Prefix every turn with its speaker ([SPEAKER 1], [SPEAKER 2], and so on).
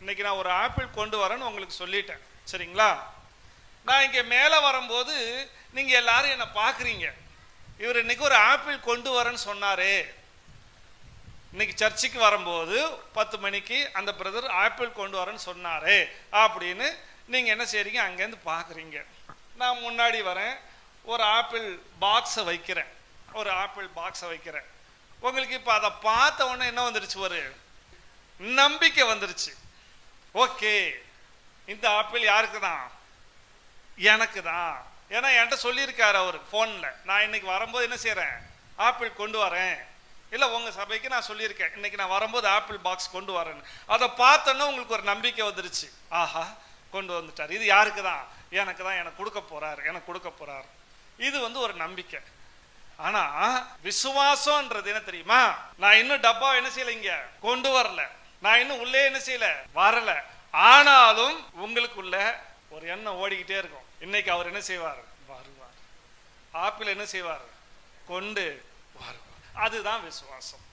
[SPEAKER 1] இன்னைக்கு நான் ஒரு ஆப்பிள் கொண்டு வரேன்னு உங்களுக்கு சொல்லிட்டேன். சரிங்களா? நான் இங்கே மேலே வரும்போது நீங்கள் எல்லாரும் என்னை பார்க்குறீங்க. இவர் இன்னைக்கு ஒரு ஆப்பிள் கொண்டு வரேன்னு சொன்னாரே. இன்னைக்கு சர்ச்சுக்கு வரும்போது பத்து மணிக்கு அந்த பிரதர் ஆப்பிள் கொண்டு வரேன்னு சொன்னாரே அப்படின்னு நீங்கள் என்ன செய்றீங்க? அங்கேருந்து பார்க்குறீங்க. நான் முன்னாடி வரேன். ஒரு ஆப்பிள் பாக்ஸை வைக்கிறேன். ஒரு ஆப்பிள் பாக்ஸை வைக்கிறேன். உங்களுக்கு இப்போ அதை பார்த்த உடனே என்ன வந்துருச்சு ஒரு நம்பிக்கை வந்துருச்சு. ஓகே. இந்த ஆப்பிள் யாருக்கு தான் எனக்கு தான் ஏன்னா என்கிட்ட சொல்லியிருக்காரு அவர் ஃபோனில். நான் இன்னைக்கு வரும்போது என்ன செய்கிறேன் ஆப்பிள் கொண்டு வரேன். இல்லை உங்கள் சபைக்கு நான் சொல்லியிருக்கேன். இன்னைக்கு நான் வரும்போது ஆப்பிள் பாக்ஸ் கொண்டு வரேன்னு. அதை பார்த்தோன்னா உங்களுக்கு ஒரு நம்பிக்கை வந்துருச்சு. ஆஹா கொண்டு வந்துட்டார். இது யாருக்கு தான் எனக்கு தான் எனக்கு கொடுக்க போகிறார் எனக்கு கொடுக்க போகிறார் இது வந்து ஒரு நம்பிக்கை. ஆனால் விசுவாசம்ன்றது என்ன தெரியுமா? நான் இன்னும் டப்பா என்ன செய்யல இங்க? கொண்டு வரல. நான் இன்னும் உள்ளே என்ன செய்யல? வரல. ஆனாலும் உங்களுக்குள்ள ஒரு எண்ணம் ஓடிக்கிட்டே இருக்கும். இன்னைக்கு அவர் என்ன செய்வார்? வருவார். ஆப்பிள் என்ன செய்வார்? கொண்டு வருவார். அதுதான் விசுவாசம்.